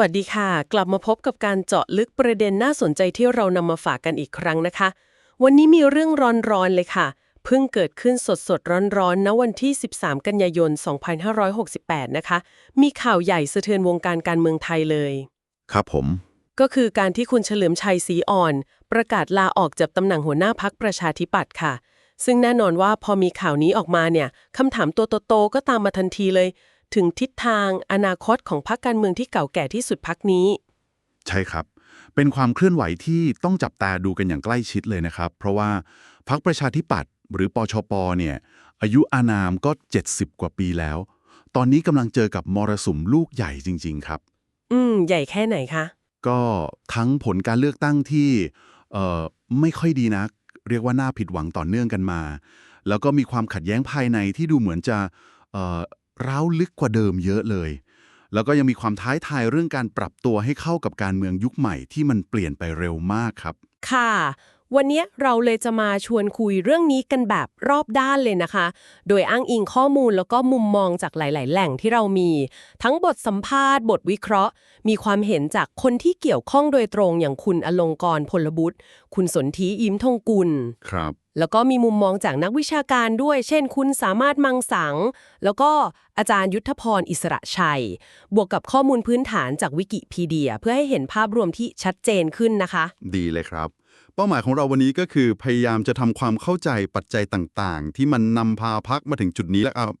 วัสดีค่ะ กลับมาพบกับการเจาะลึกประเด็นน่าสนใจที่เรานำมาฝากกันอีกครั้งนะคะ วันนี้มีเรื่องร้อนๆเลยค่ะ เพิ่งเกิดขึ้นสดๆร้อนๆณวันที่ 13 กันยายน 2568 นะคะ มีข่าวใหญ่สะเทือนวงการการเมืองไทยเลย ครับผม ก็คือการที่คุณเฉลิมชัยศรีอ่อน ประกาศลาออกจากตำแหน่งหัวหน้าพักประชาธิปัตย์ค่ะ ซึ่งแน่นอนว่าพอมีข่าวนี้ออกมาเนี่ยคำถามตัวโตๆก็ตามมาทันทีเลย ถึงทิศทางอนาคตของพรรคการเมืองที่เก่าแก่ที่สุดพรรคนี้ ใช่ครับ เป็นความเคลื่อนไหวที่ต้องจับตาดูกันอย่างใกล้ชิดเลยนะครับ เพราะว่าพรรคประชาธิปัตย์หรือปชปเนี่ยอายุอานามก็ 70 กว่าปีแล้ว ตอนนี้กำลังเจอกับมรสุมลูกใหญ่จริง ๆ ครับ อืม ใหญ่แค่ไหนคะ ก็ทั้งผลการเลือกตั้งที่เอ่อไม่ค่อยดีนัก เรียกว่าน่าผิดหวังต่อเนื่องกันมา แล้วก็มีความขัดแย้งภายในที่ดูเหมือนจะเอ่อ ร้าวลึกกว่าเดิมเยอะเลย แล้วก็ยังมีความท้ายทายเรื่องการปรับตัวให้เข้ากับการเมืองยุคใหม่ที่มันเปลี่ยนไปเร็วมากครับ ค่ะ วันนี้เราเลยจะมาชวนคุยเรื่องนี้กันแบบรอบด้านเลยนะคะ โดยอ้างอิงข้อมูลแล้วก็มุมมองจากหลาย ๆ แหล่งที่เรามี ทั้งบทสัมภาษณ์ บทวิเคราะห์ มีความเห็นจากคนที่เกี่ยวข้องโดยตรงอย่างคุณอลงกรณ์พลบุตร คุณสนธิยิ้มทองกุล ครับ แล้วก็มีมุมมองจากนักวิชาการด้วย เช่น คุณสามารถมังสัง แล้วก็อาจารย์ยุทธพรอิสระชัย บวกกับข้อมูลพื้นฐานจากวิกิพีเดีย เพื่อให้เห็นภาพรวมที่ชัดเจนขึ้นนะคะ ดีเลยครับ เป้าหมายของเราวันนี้ก็คือพยายามจะทำความเข้าใจปัจจัยต่างๆ ที่มันนำพาพักมาถึงจุดนี้แล้วครับ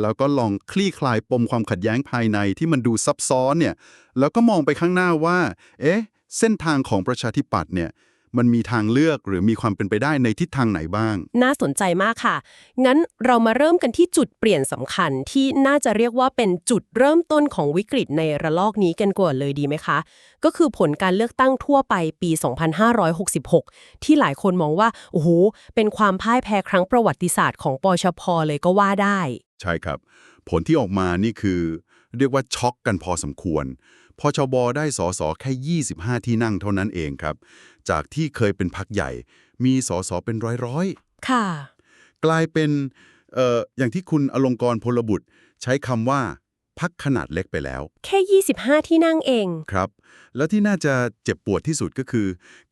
แล้วก็ลองคลี่คลายปมความขัดแย้งภายในที่มันดูซับซ้อนเนี่ยแล้วก็มองไปข้างหน้าว่า เอ๊ะ เส้นทางของประชาธิปัตย์เนี่ย มันมีทางเลือกหรือมีความเป็นไปได้ในทิศทางไหนบ้าง น่าสนใจมากค่ะ งั้นเรามาเริ่มกันที่จุดเปลี่ยนสำคัญที่น่าจะเรียกว่าเป็นจุดเริ่มต้นของวิกฤตในระลอกนี้กันก่อนเลยดีไหมคะ ก็คือผลการเลือกตั้งทั่วไปปี 2566 ที่หลายคนมองว่า โอ้โห เป็นความพ่ายแพ้ครั้งประวัติศาสตร์ของปชพเลยก็ว่าได้ ใช่ครับ ผลที่ออกมานี่คือ เรียกว่าช็อกกันพอสมควร พอชบได้สอสอแค่ 25 ที่นั่งเท่านั้นเองครับ จากที่เคยเป็นพักใหญ่ มีสอสอเป็นร้อยๆ ค่ะ กลายเป็นเอ่ออย่างที่คุณอลงกรณ์พลบุตร ใช้คำว่า พักขนาดเล็กไปแล้ว แค่ 25 ที่นั่งเอง ครับ แล้วที่น่าจะเจ็บปวดที่สุดก็คือ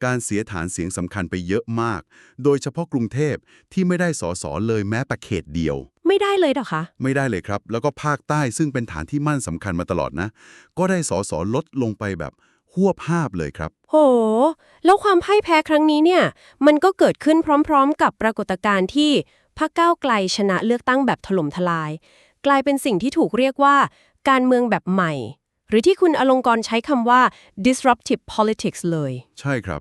การเสียฐานเสียงสำคัญไปเยอะมาก โดยเฉพาะกรุงเทพที่ไม่ได้สอสอเลยแม้แต่เขตเดียว ไม่ได้เลยเหรอคะ ไม่ได้เลยครับ แล้วก็ภาคใต้ซึ่งเป็นฐานที่มั่นสำคัญมาตลอดนะ ก็ได้สอสอลดลงไปแบบหวบภาพเลยครับ โห แล้วความพ่ายแพ้ครั้งนี้เนี่ย มันก็เกิดขึ้นพร้อม ๆ กับปรากฏการณ์ที่พรรคก้าวไกลชนะเลือกตั้งแบบถล่มทลาย กลายเป็นสิ่งที่ถูกเรียกว่า การเมืองแบบใหม่ หรือที่คุณอลงกรณ์ใช้คำว่า disruptive politics เลย ใช่ครับ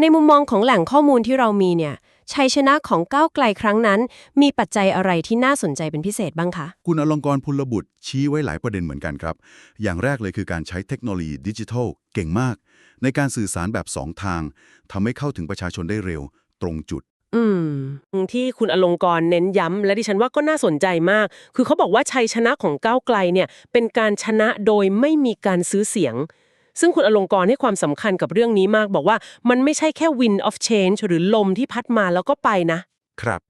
ในมุมมองของแหล่งข้อมูลที่เรามีเนี่ยชัยชนะของก้าวไกลครั้งนั้น มีปัจจัยอะไรที่น่าสนใจเป็นพิเศษบ้างคะ คุณอลงกรณ์พลบุตรชี้ไว้หลายประเด็นเหมือนกันครับ อย่างแรกเลยคือการใช้เทคโนโลยีดิจิทัลเก่งมาก ในการสื่อสารแบบสองทางทำให้เข้าถึงประชาชนได้เร็ว ตรงจุด อืม ที่คุณอลงกรณ์เน้นย้ำ และดิฉันว่าก็น่าสนใจมาก คือเขาบอกว่าชัยชนะของก้าวไกลเนี่ย เป็นการชนะโดยไม่มีการซื้อเสียง ซึ่งคุณอลงกรณ์ให้ความสำคัญกับเรื่องนี้มากบอกว่ามันไม่ใช่แค่ wind of change หรือลมที่พัดมาแล้วก็ไปนะ ครับ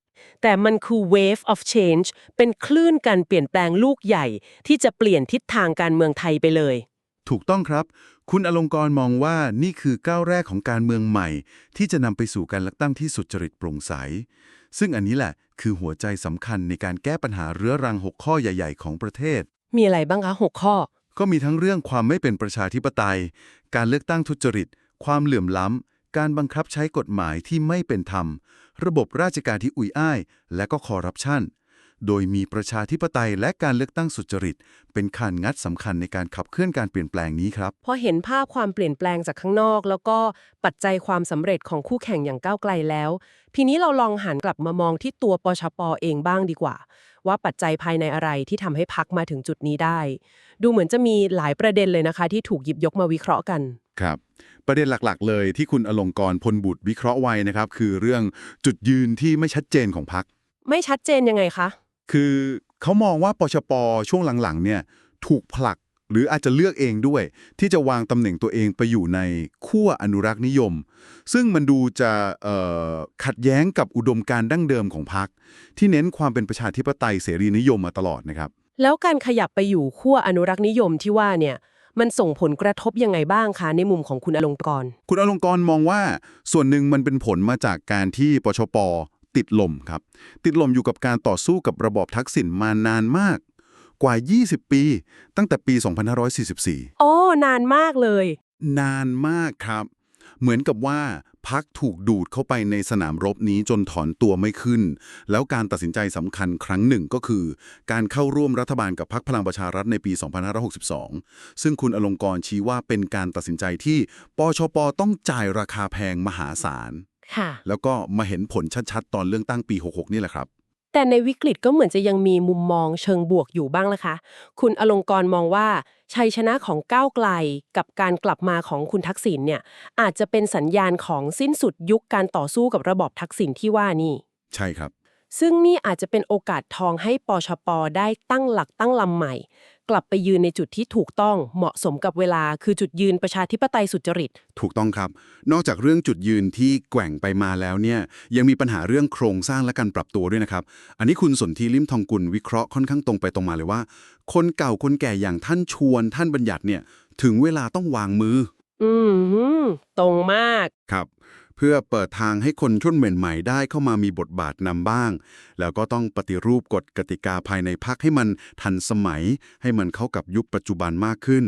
แต่มันคือ wave of change เป็นคลื่นการเปลี่ยนแปลงลูกใหญ่ ที่จะเปลี่ยนทิศทางการเมืองไทยไปเลย ถูกต้องครับ คุณอลงกรณ์มองว่านี่คือก้าวแรกของการเมืองใหม่ ที่จะนำไปสู่การเลือกตั้งที่สุจริตโปร่งใส ซึ่งอันนี้แหละคือหัวใจสำคัญในการแก้ปัญหาเรื้อรัง 6 ข้อใหญ่ ๆ ของประเทศ มีอะไรบ้างคะหกข้อ ก็มีทั้งเรื่องความไม่เป็นประชาธิปไตย การเลือกตั้งทุจริต ความเหลื่อมล้ำ การบังคับใช้กฎหมายที่ไม่เป็นธรรม ระบบราชการที่อุ่ยอ้าย และก็คอร์รัปชัน โดยมีประชาธิปไตยและการเลือกตั้งสุจริต เป็นขันงัดสำคัญในการขับเคลื่อนการเปลี่ยนแปลงนี้ครับพอเห็นภาพความเปลี่ยนแปลงจากข้างนอก แล้วก็ปัจจัยความสำเร็จของคู่แข่งอย่างก้าวไกลแล้ว ทีนี้เราลองหันกลับมามองที่ตัวปชปเองบ้างดีกว่า ว่าปัจจัยภายในอะไรที่ทำให้พักมาถึงจุดนี้ได้ ดูเหมือนจะมีหลายประเด็นเลยนะคะ ที่ถูกหยิบยกมาวิเคราะห์กันครับประเด็นหลักๆ เลยที่คุณอลงกรณ์พลบุตรวิเคราะห์ไว้นะครับ คือเรื่องจุดยืนที่ไม่ชัดเจนของพรรคไม่ชัดเจนยังไงคะ คือเขามองว่าปชปช่วงหลังๆเนี่ยถูกผลักหรืออาจจะเลือกเองด้วย ที่จะวางตำแหน่งตัวเองไปอยู่ในขั้วอนุรักษ์นิยม ซึ่งมันดูจะเอ่อขัดแย้งกับอุดมการณ์ดั้งเดิมของพรรคที่เน้นความเป็นประชาธิปไตยเสรีนิยมมาตลอดนะครับ แล้วการขยับไปอยู่ขั้วอนุรักษ์นิยมที่ว่าเนี่ยมันส่งผลกระทบยังไงบ้างคะในมุมของคุณอลงกรณ์คุณอลงกรณ์มองว่าส่วนหนึ่งมันเป็นผลมาจากการที่ปชป ติดลมครับ ติดลมอยู่กับการต่อสู้กับระบอบทักษิณมานานมาก กว่า 20 ปี ตั้งแต่ปี 2544 โอ้ นานมากเลย นานมากครับ เหมือนกับว่าพักถูกดูดเข้าไปในสนามรบนี้จนถอนตัวไม่ขึ้น แล้วการตัดสินใจสำคัญครั้งหนึ่งก็คือ การเข้าร่วมรัฐบาลกับพรรคพลังประชารัฐในปี 2562 ซึ่งคุณอลงกรณ์ชี้ว่าเป็นการตัดสินใจที่ปชปต้องจ่ายราคาแพงมหาศาล ค่ะ แล้วก็มาเห็นผลชัดๆ ตอนเลือกตั้งปี 66 นี่แหละครับ แต่ในวิกฤตก็เหมือนจะยังมีมุมมองเชิงบวกอยู่บ้างละคะ คุณอลงกรณ์มองว่า ชัยชนะของก้าวไกลกับการกลับมาของคุณทักษิณเนี่ยอาจจะเป็นสัญญาณของสิ้นสุดยุคการต่อสู้กับระบอบทักษิณที่ว่านี่ ใช่ครับซึ่งนี่อาจจะเป็นโอกาสทองให้ปชปได้ตั้งหลักตั้งลำใหม่ กลับไปยืนในจุดที่ถูกต้องเหมาะสมกับเวลาคือจุดยืนประชาธิปไตยสุจริต ถูกต้องครับ นอกจากเรื่องจุดยืนที่แกว่งไปมาแล้วเนี่ยยังมีปัญหาเรื่องโครงสร้างและการปรับตัวด้วยนะครับ อันนี้คุณสนธิลิมทองกุลวิเคราะห์ค่อนข้างตรงไปตรงมาเลยว่า คนเก่าคนแก่อย่างท่านชวน ท่านบัญญัติเนี่ยถึงเวลาต้องวางมือ อืมหือตรงมากครับ เพื่อเปิดทางให้คนชุดใหม่ๆได้เข้ามามีบทบาทนำบ้าง แล้วก็ต้องปฏิรูปกฎกติกาภายในพักให้มันทันสมัย ให้มันเข้ากับยุคปัจจุบันมากขึ้น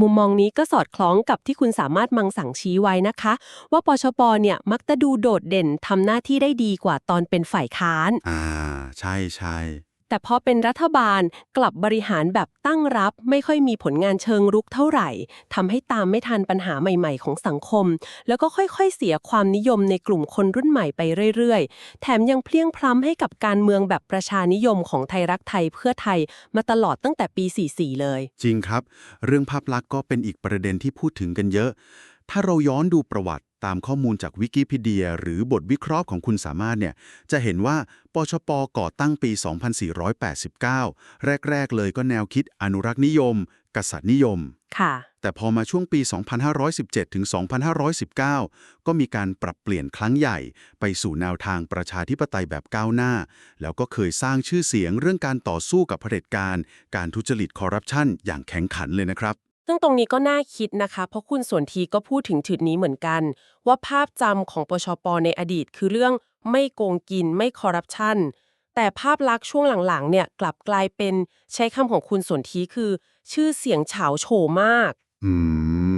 มุมมองนี้ก็สอดคล้องกับที่คุณสามารถมังสั่งชี้ไว้นะคะ ว่าปชปเนี่ยมักจะดูโดดเด่นทำหน้าที่ได้ดีกว่าตอนเป็นฝ่ายค้าน อ่า ใช่ใช่ แต่พอเป็นรัฐบาลกลับบริหารแบบตั้งรับไม่ค่อยมีผลงานเชิงรุกเท่าไหร่ทำให้ตามไม่ทันปัญหาใหม่ ๆ ของสังคม แล้วก็ค่อยๆ เสียความนิยมในกลุ่มคนรุ่นใหม่ไปเรื่อยๆ แถมยังเพลียงพล้ำให้กับการเมืองแบบประชานิยมของไทยรักไทยเพื่อไทยมาตลอดตั้งแต่ปี 44 เลย จริงครับ เรื่องภาพลักษณ์ก็เป็นอีกประเด็นที่พูดถึงกันเยอะ ถ้าเราย้อนดูประวัติ ตามข้อมูลจากวิกิพีเดีย หรือบทวิเคราะห์ของคุณสามารถเนี่ยจะเห็นว่าปชปก่อตั้งปี 2489 แรก ๆ เลยก็แนวคิดอนุรักษ์นิยม กษัตริย์นิยม ค่ะ แต่พอมาช่วงปี 2517 ถึง 2519 ก็มีการปรับเปลี่ยนครั้งใหญ่ ไปสู่แนวทางประชาธิปไตยแบบก้าวหน้า แล้วก็เคยสร้างชื่อเสียงเรื่องการต่อสู้กับเผด็จการ การทุจริตคอร์รัปชันอย่างแข็งขันเลยนะครับ ซึ่งตรงนี้ก็น่าคิดนะคะ เพราะคุณสวนทีก็พูดถึงจุดนี้เหมือนกัน ว่าภาพจำของปชปในอดีตคือเรื่องไม่โกงกินไม่คอร์รัปชันแต่ภาพลักษณ์ช่วงหลังๆ เนี่ยกลับกลายเป็นใช้คำของคุณสนทีคือ ชื่อเสียงเฉาโฉมากอื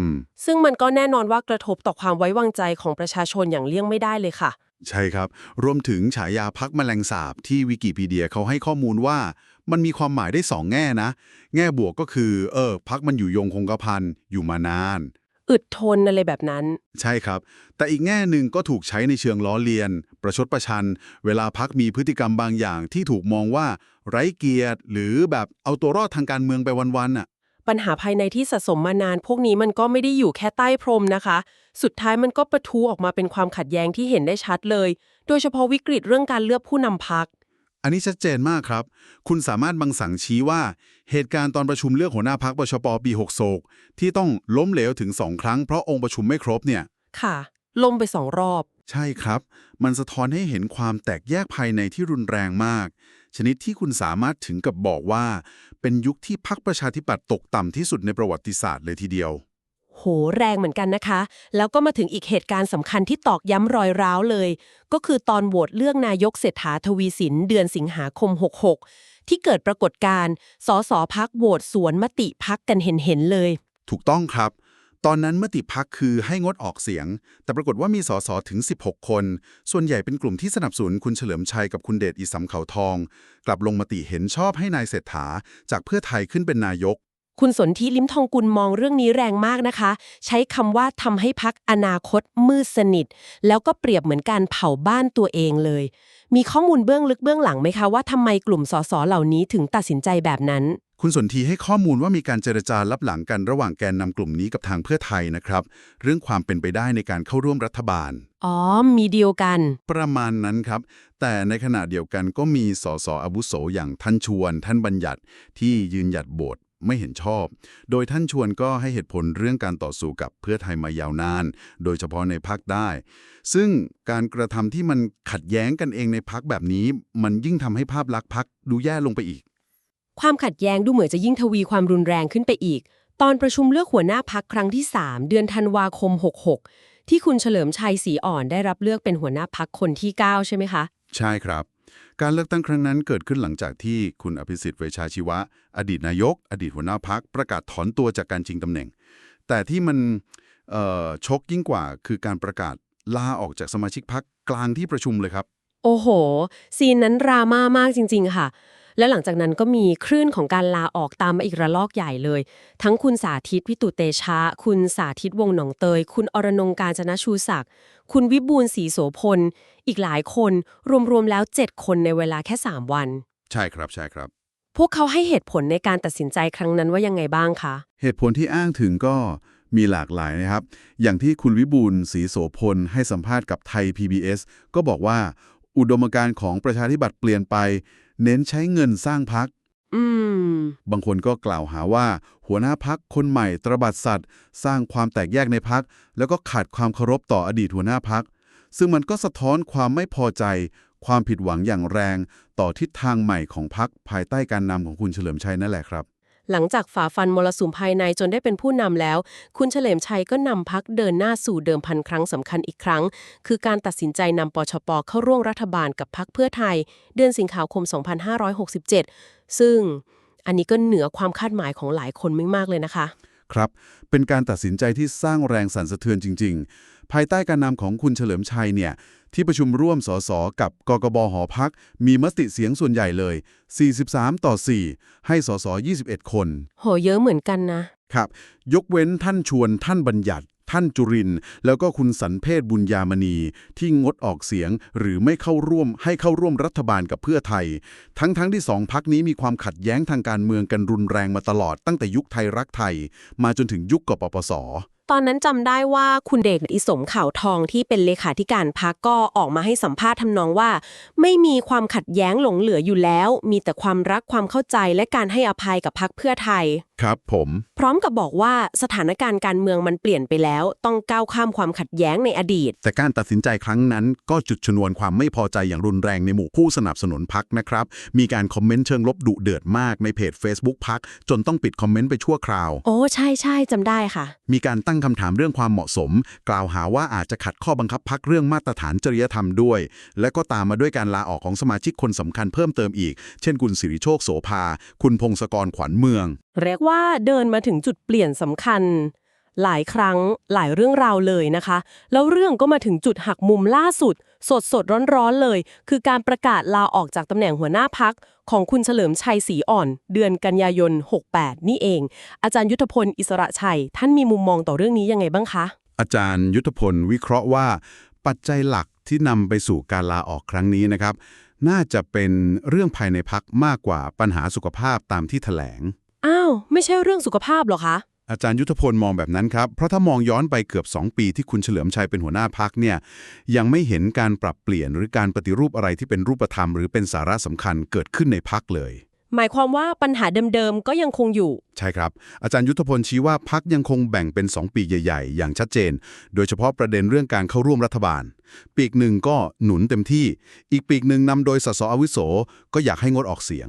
มซึ่งมันก็แน่นอนว่ากระทบต่อความไว้วางใจของประชาชนอย่างเลี่ยงไม่ได้เลยค่ะ ใช่ครับ รวมถึงฉายาพักแมลงสาบที่วิกิพีเดียเขาให้ข้อมูลว่า มันมีความหมายได้สองแง่นะ แง่บวกก็คือ เออพักมันอยู่ยงคงกระพันอยู่มานาน อึดทนอะไรแบบนั้น ใช่ครับ แต่อีกแง่หนึ่งก็ถูกใช้ในเชิงล้อเลียน ประชดประชัน เวลาพักมีพฤติกรรมบางอย่างที่ถูกมองว่าไร้เกียรติ หรือแบบเอาตัวรอดทางการเมืองไปวันๆน่ะ ปัญหาภายในที่สะสมมานาน พวกนี้มันก็ไม่ได้อยู่แค่ใต้พรมนะคะ สุดท้ายมันก็ประทุออกมาเป็นความขัดแย้งที่เห็นได้ชัดเลย โดยเฉพาะวิกฤตเรื่องการเลือกผู้นำพัก อันนี้ชัดเจนมากครับ คุณสามารถบังสังชี้ว่า เหตุการณ์ตอนประชุมเลือกหัวหน้าพักปชปปี6โศกที่ต้องล้มเหลวถึงสองครั้งเพราะองค์ประชุมไม่ครบเนี่ย ค่ะ ลมไปสองรอบ ใช่ครับ มันสะท้อนให้เห็นความแตกแยกภายในที่รุนแรงมาก ชนิดที่คุณสามารถถึงกับบอกว่า เป็นยุคที่พักประชาธิปัตย์ตกต่ำที่สุดในประวัติศาสตร์เลยทีเดียว โหแรงเหมือนกันนะคะ แล้วก็มาถึงอีกเหตุการณ์สำคัญที่ตอกย้ำรอยร้าวเลย ก็คือตอนโหวตเลือกนายกเศรษฐาทวีสินเดือนสิงหาคม 66 ที่เกิดปรากฏการณ์สสพักโหวตสวนมติพักกันเห็นๆเลย ถูกต้องครับ ตอนนั้นมติพักคือให้งดออกเสียง แต่ปรากฏว่ามีสสถึง 16 คน ส่วนใหญ่เป็นกลุ่มที่สนับสนุนคุณเฉลิมชัยกับคุณเดชอิสำเขาทอง กลับลงมติเห็นชอบให้นายเศรษฐาจากเพื่อไทยขึ้นเป็นนายก คุณสนธิลิ้มทองกุลมองเรื่องนี้แรงมากนะคะ ใช้คำว่าทำให้พักอนาคตมืดสนิท แล้วก็เปรียบเหมือนการเผาบ้านตัวเองเลย มีข้อมูลเบื้องลึกเบื้องหลังไหมคะว่าทำไมกลุ่มสสเหล่านี้ถึงตัดสินใจแบบนั้น คุณสนธีให้ข้อมูลว่ามีการเจรจาลับหลังกันระหว่างแกนนำกลุ่มนี้กับทางเพื่อไทยนะครับ เรื่องความเป็นไปได้ในการเข้าร่วมรัฐบาล อ๋อ มีเดียวกัน ประมาณนั้นครับ แต่ในขณะเดียวกันก็มีสสอาวุโสอย่างท่านชวน ท่านบัญญัติที่ยืนหยัดโบท ไม่เห็นชอบ โดยท่านชวนก็ให้เหตุผลเรื่องการต่อสู้กับเพื่อไทยมายาวนาน โดยเฉพาะในพักได้ ซึ่งการกระทำที่มันขัดแย้งกันเองในพักแบบนี้ มันยิ่งทำให้ภาพลักษณ์พักดูแย่ลงไปอีก ความขัดแย้งดูเหมือนจะยิ่งทวีความรุนแรงขึ้นไปอีก ตอนประชุมเลือกหัวหน้าพักครั้งที่ 3 เดือนธันวาคม 66 ที่คุณเฉลิมชัยศรีอ่อนได้รับเลือกเป็นหัวหน้าพักคนที่ 9 ใช่ไหมคะ ใช่ครับ การเลือกตั้งครั้งนั้นเกิดขึ้นหลังจากที่คุณอภิสิทธิ์เวชชาชีวะ อดีตนายก อดีตหัวหน้าพักประกาศถอนตัวจากการชิงตำแหน่ง แต่ที่มันชกยิ่งกว่าคือการประกาศลาออกจากสมาชิกพักกลางที่ประชุมเลยครับ โอ้โห ซีนนั้นดราม่ามากจริง ๆ ค่ะ แล้วหลังจากนั้นก็มีคลื่นของการลาออกตามมาอีกระลอกใหญ่เลย ทั้งคุณสาธิตพิตุเตชะ คุณสาธิตวงศ์หนองเตย คุณอรนงการจนชูศักดิ์คุณวิบูลย์ศรีโสพล อีกหลายคน รวมๆแล้ว 7 คนในเวลาแค่ 3 วัน ใช่ครับใช่ครับ พวกเขาให้เหตุผลในการตัดสินใจครั้งนั้นว่ายังไงบ้างคะ เหตุผลที่อ้างถึงก็มีหลากหลายนะครับ อย่างที่คุณวิบูลย์ศรีโสพลให้สัมภาษณ์กับไทย PBS ก็บอกว่า อุดมการณ์ของประชาธิปัตย์เปลี่ยนไป เน้นใช้เงินสร้างพัก อืม บางคนก็กล่าวหาว่า หัวหน้าพักคนใหม่ตระบัดสัตว์ สร้างความแตกแยกในพัก แล้วก็ขาดความเคารพต่ออดีตหัวหน้าพัก ซึ่งมันก็สะท้อนความไม่พอใจ ความผิดหวังอย่างแรง ต่อทิศทางใหม่ของพักภายใต้การนำของคุณเฉลิมชัยนั่นแหละครับ หลังจากฝ่าฟันมรสุมภายในจนได้เป็นผู้นำแล้ว คุณเฉลิมชัยก็นำพักเดินหน้าสู่เดิมพันครั้งสำคัญอีกครั้ง คือการตัดสินใจนำปชปเข้าร่วมรัฐบาลกับพักเพื่อไทย เดือนสิงหาคม 2567 ซึ่งอันนี้ก็เหนือความคาดหมายของหลายคนมากเลยนะคะ ครับ เป็นการตัดสินใจที่สร้างแรงสั่นสะเทือนจริง ๆ ภายใต้การนำของคุณเฉลิมชัยเนี่ย ที่ประชุมร่วมสสกับกกบหอพัก มีมติเสียงส่วนใหญ่เลย 43 ต่อ 4 ให้สส21 คน โหเยอะเหมือนกันนะครับ ยกเว้นท่านชวนท่านบัญญัติ ท่านจุรินแล้วก็คุณสันเพศบุญญามณี ที่งดออกเสียงหรือไม่เข้าร่วมให้เข้าร่วมรัฐบาลกับเพื่อไทย ทั้งๆทที่สองพักนี้มีความขัดแย้งทางการเมืองกันรุนแรงมาตลอดตั้งแต่ยุคไทยรักไทย มาจนถึงยุคกปปส ตอนนั้นจำได้ว่าคุณเดชอิสมข่าวทองที่เป็นเลขาธิการพักก็ออกมาให้สัมภาษณ์ทำนองว่า ไม่มีความขัดแย้งหลงเหลืออยู่แล้ว มีแต่ความรักความเข้าใจและการให้อภัยกับพักเพื่อไทย ครับผม พร้อมกับบอกว่าสถานการณ์การเมืองมันเปลี่ยนไปแล้ว ต้องก้าวข้ามความขัดแย้งในอดีต แต่การตัดสินใจครั้งนั้นก็จุดชนวนความไม่พอใจอย่างรุนแรงในหมู่ผู้สนับสนุนพักนะครับ มีการคอมเมนต์เชิงลบดุเดือดมากในเพจ Facebook พักจนต้องปิดคอมเมนต์ไปชั่วคราว โอ้ใช่ใช่จำได้ค่ะ มีการตั้ง้งคำถามเรื่องความเหมาะสม กล่าวหาว่าอาจจะขัดข้อบังคับพักเรื่องมาตรฐานจริยธรรมด้วย และก็ตามมาด้วยการลาออกของสมาชิกคนสำคัญเพิ่มเติมอีก เช่นคุณสิริโชคโสภา คุณพงศกรขวัญเมือง เรียกว่าเดินมาถึงจุดเปลี่ยนสำคัญ หลายครั้งหลายเรื่องราวเลยนะคะ แล้วเรื่องก็มาถึงจุดหักมุมล่าสุด สดสดร้อนร้อนๆเลย คือการประกาศลาออกจากตำแหน่งหัวหน้าพักของคุณเฉลิมชัยศรีอ่อน เดือนกันยายน 68 นี่เอง อาจารย์ยุทธพลอิสระชัย ท่านมีมุมมองต่อเรื่องนี้ยังไงบ้างคะ อาจารย์ยุทธพลวิเคราะห์ว่า ปัจจัยหลักที่นำไปสู่การลาออกครั้งนี้นะครับ น่าจะเป็นเรื่องภายในพักมากกว่าปัญหาสุขภาพตามที่แถลงอ้าวไม่ใช่เรื่องสุขภาพเหรอคะ อาจารย์ยุทธพลมองแบบนั้นครับ เพราะถ้ามองย้อนไปเกือบ 2 ปีที่คุณเฉลิมชัยเป็นหัวหน้าพักเนี่ยยังไม่เห็นการปรับเปลี่ยนหรือการปฏิรูปอะไรที่เป็นรูปธรรม หรือเป็นสาระสำคัญเกิดขึ้นในพักเลย หมายความว่าปัญหาเดิมๆก็ยังคงอยู่ ใช่ครับ อาจารย์ยุทธพลชี้ว่าพักยังคงแบ่งเป็น 2 ปีใหญ่ ๆ อย่างชัดเจน โดยเฉพาะประเด็นเรื่องการเข้าร่วมรัฐบาล ปีกหนึ่งก็หนุนเต็มที่ อีกปีกหนึ่งนำโดยสสอาวุโสก็อยากให้งดออกเสียง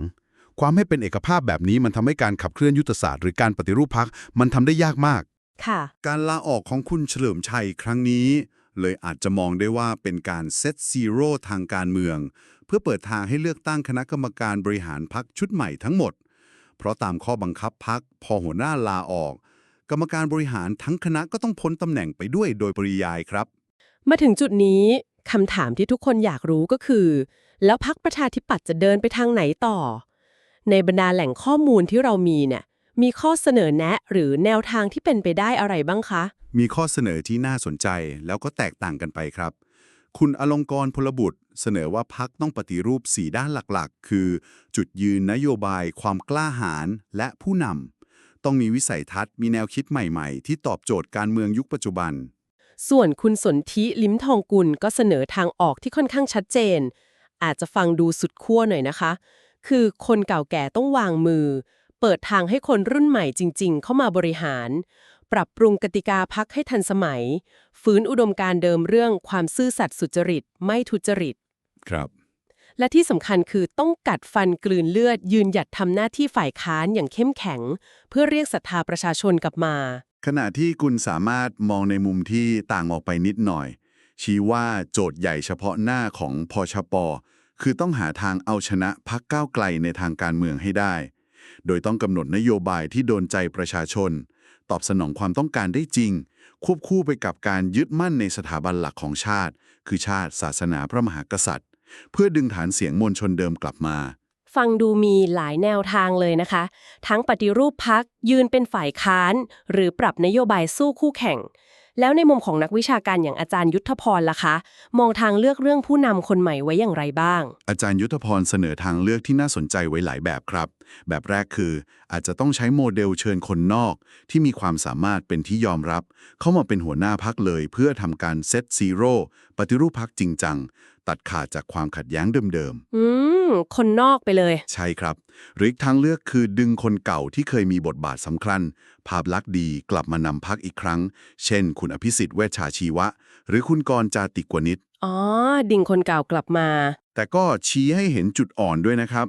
ความไม่เป็นเอกภาพแบบนี้มันทำให้การขับเคลื่อนยุทธศาสตร์หรือการปฏิรูปพักมันทำได้ยากมาก ค่ะ การลาออกของคุณเฉลิมชัยครั้งนี้ เลยอาจจะมองได้ว่าเป็นการเซตซีโร่ทางการเมือง เพื่อเปิดทางให้เลือกตั้งคณะกรรมการบริหารพักชุดใหม่ทั้งหมด เพราะตามข้อบังคับพักพอหัวหน้าลาออก กรรมการบริหารทั้งคณะก็ต้องพ้นตำแหน่งไปด้วยโดยปริยายครับ มาถึงจุดนี้คำถามที่ทุกคนอยากรู้ก็คือ แล้วพักประชาธิปัตย์จะเดินไปทางไหนต่อ ในบรรดาแหล่งข้อมูลที่เรามีเนี่ยมีข้อเสนอแนะหรือแนวทางที่เป็นไปได้อะไรบ้างคะ มีข้อเสนอที่น่าสนใจแล้วก็แตกต่างกันไปครับ คุณอลงกรณ์พลบุตร เสนอว่าพักต้องปฏิรูป 4 ด้านหลักๆ คือ จุดยืนนโยบาย ความกล้าหาญและผู้นำต้องมีวิสัยทัศน์มีแนวคิดใหม่ๆ ที่ตอบโจทย์การเมืองยุคปัจจุบัน ส่วนคุณสนธิลิ้มทองกุลก็เสนอทางออกที่ค่อนข้างชัดเจน อาจจะฟังดูสุดขั้วหน่อยนะคะ คือคนเก่าแก่ต้องวางมือ เปิดทางให้คนรุ่นใหม่จริง ๆ เข้ามาบริหาร ปรับปรุงกติกาพักให้ทันสมัย ฝืนอุดมการณ์เดิมเรื่องความซื่อสัตย์สุจริต ไม่ทุจริต ครับ และที่สำคัญคือต้องกัดฟันกลืนเลือด ยืนหยัดทำหน้าที่ฝ่ายค้านอย่างเข้มแข็ง เพื่อเรียกศรัทธาประชาชนกลับมา ขณะที่คุณสามารถมองในมุมที่ต่างออกไปนิดหน่อย ชี้ว่าโจทย์ใหญ่เฉพาะหน้าของพชป คือต้องหาทางเอาชนะพักก้าวไกลในทางการเมืองให้ได้ โดยต้องกำหนดนโยบายที่โดนใจประชาชน ตอบสนองความต้องการได้จริง ควบคู่ไปกับการยึดมั่นในสถาบันหลักของชาติ คือชาติศาสนาพระมหากษัตริย์ เพื่อดึงฐานเสียงมวลชนเดิมกลับมาฟังดูมีหลายแนวทางเลยนะคะ ทั้งปฏิรูปพักยืนเป็นฝ่ายค้าน หรือปรับนโยบายสู้คู่แข่ง แล้วในมุมของนักวิชาการอย่างอาจารย์ยุทธพรล่ะคะ มองทางเลือกเรื่องผู้นำคนใหม่ไว้อย่างไรบ้าง อาจารย์ยุทธพรเสนอทางเลือกที่น่าสนใจไว้หลายแบบครับ แบบแรกคือ อาจจะต้องใช้โมเดลเชิญคนนอก ที่มีความสามารถเป็นที่ยอมรับ เข้ามาเป็นหัวหน้าพักเลย เพื่อทำการเซตซีโร่ปฏิรูปพักจริงจัง ตัดขาดจากความขัดแย้งเดิมอืม คนนอกไปเลยๆใช่ครับ หรืออีกทางเลือกคือดึงคนเก่าที่เคยมีบทบาทสำคัญ ภาพลักษณ์ดีกลับมานำพักอีกครั้ง เช่น คุณอภิสิทธิ์เวชชาชีวะ หรือคุณกรณ์จาติกวนิชอ๋อดิ่งคนเก่ากลับมา แต่ก็ชี้ให้เห็นจุดอ่อนด้วยนะครับ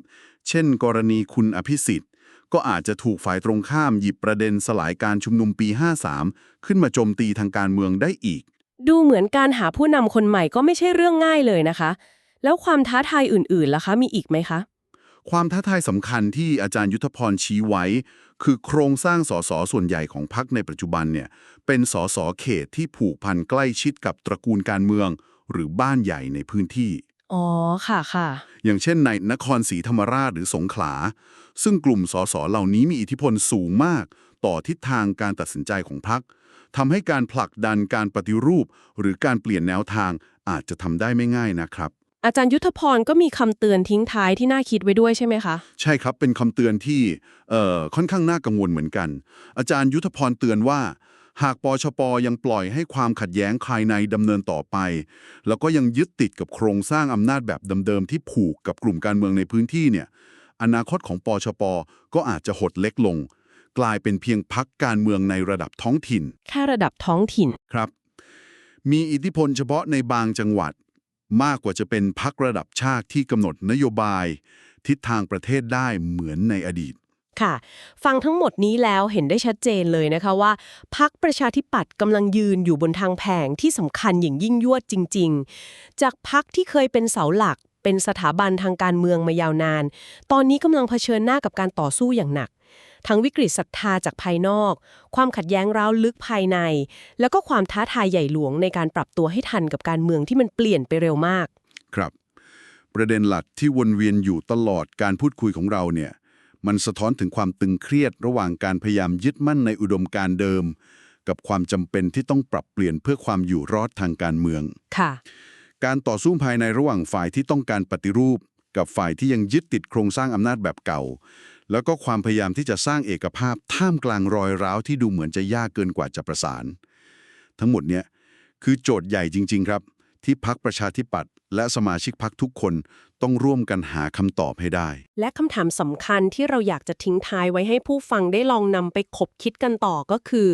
เช่น กรณีคุณอภิสิทธิ์ ก็อาจจะถูกฝ่ายตรงข้ามหยิบประเด็นสลายการชุมนุมปี 53 ขึ้นมาโจมตีทางการเมืองได้อีก ดูเหมือนการหาผู้นำคนใหม่ก็ไม่ใช่เรื่องง่ายเลยนะคะ แล้วความท้าทายอื่นๆล่ะคะ มีอีกไหมคะ ความท้าทายสำคัญที่อาจารย์ยุทธพรชี้ไว้ คือโครงสร้างสสส่วนใหญ่ของพรรคในปัจจุบันเนี่ยเป็นสสเขตที่ผูกพันใกล้ชิดกับตระกูลการเมือง หรือบ้านใหญ่ในพื้นที่ อ๋อ ค่ะค่ะ อย่างเช่นในนครศรีธรรมราชหรือสงขลา ซึ่งกลุ่มสสเหล่านี้มีอิทธิพลสูงมาก ต่อทิศทางการตัดสินใจของพรรคทำให้การผลักดันการปฏิรูป หรือการเปลี่ยนแนวทางอาจจะทำได้ไม่ง่ายนะครับ อาจารย์ยุทธพรก็มีคำเตือนทิ้งท้ายที่น่าคิดไว้ด้วยใช่ไหมคะ ใช่ครับเป็นคำเตือนที่เอ่อค่อนข้างน่ากังวลเหมือนกัน อาจารย์ยุทธพรเตือนว่า หากปชปยังปล่อยให้ความขัดแย้งภายในดำเนินต่อไป แล้วก็ยังยึดติดกับโครงสร้างอำนาจแบบเดิมๆที่ผูกกับกลุ่มการเมืองในพื้นที่เนี่ยอนาคตของปชปก็อาจจะหดเล็กลง กลายเป็นเพียงพักการเมืองในระดับท้องถิ่น แค่ระดับท้องถิ่น ครับ มีอิทธิพลเฉพาะในบางจังหวัด มากกว่าจะเป็นพักระดับชาติที่กำหนดนโยบาย ทิศทางประเทศได้เหมือนในอดีตค่ะ ฟังทั้งหมดนี้แล้วเห็นได้ชัดเจนเลยนะคะว่าพักประชาธิปัตย์กำลังยืนอยู่บนทางแผงที่สำคัญอย่างยิ่งยวดจริง ๆ จากพักที่เคยเป็นเสาหลัก เป็นสถาบันทางการเมืองมายาวนาน ตอนนี้กำลังเผชิญหน้ากับการต่อสู้อย่างหนัก ทั้งวิกฤตศรัทธาจากภายนอก ความขัดแย้งร้าวลึกภายใน แล้วก็ความท้าทายใหญ่หลวงในการปรับตัวให้ทันกับการเมืองที่มันเปลี่ยนไปเร็วมาก ครับ ประเด็นหลักที่วนเวียนอยู่ตลอดการพูดคุยของเราเนี่ย มันสะท้อนถึงความตึงเครียดระหว่างการพยายามยึดมั่นในอุดมการณ์เดิม กับความจำเป็นที่ต้องปรับเปลี่ยนเพื่อความอยู่รอดทางการเมือง ค่ะ การต่อสู้ภายในระหว่างฝ่ายที่ต้องการปฏิรูป กับฝ่ายที่ยังยึดติดโครงสร้างอำนาจแบบเก่า แล้วก็ความพยายามที่จะสร้างเอกภาพท่ามกลางรอยร้าวที่ดูเหมือนจะยากเกินกว่าจะประสาน ทั้งหมดเนี่ยคือโจทย์ใหญ่จริง ๆ ครับ ที่พักประชาธิปัตย์และสมาชิกพักทุกคนต้องร่วมกันหาคำตอบให้ได้ และคำถามสำคัญที่เราอยากจะทิ้งท้ายไว้ให้ผู้ฟังได้ลองนำไปคบคิดกันต่อก็คือ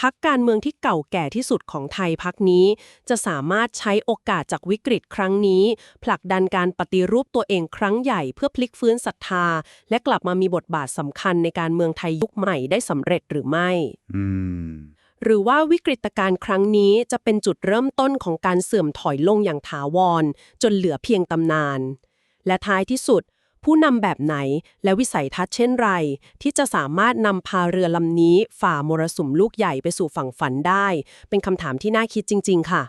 พักการเมืองที่เก่าแก่ที่สุดของไทยพักนี้ จะสามารถใช้โอกาสจากวิกฤตครั้งนี้ ผลักดันการปฏิรูปตัวเองครั้งใหญ่เพื่อพลิกฟื้นศรัทธา และกลับมามีบทบาทสำคัญในการเมืองไทยยุคใหม่ได้สำเร็จหรือไม่อืมหรือว่าวิกฤตการณ์ครั้งนี้จะเป็นจุดเริ่มต้นของการเสื่อมถอยลงอย่างถาวร จนเหลือเพียงตำนาน และท้ายที่สุด ผู้นำแบบไหนและวิสัยทัศน์เช่นไร ที่จะสามารถนำพาเรือลำนี้ฝ่ามรสุมลูกใหญ่ไปสู่ฝั่งฝันได้ เป็นคำถามที่น่าคิดจริง ๆ ค่ะ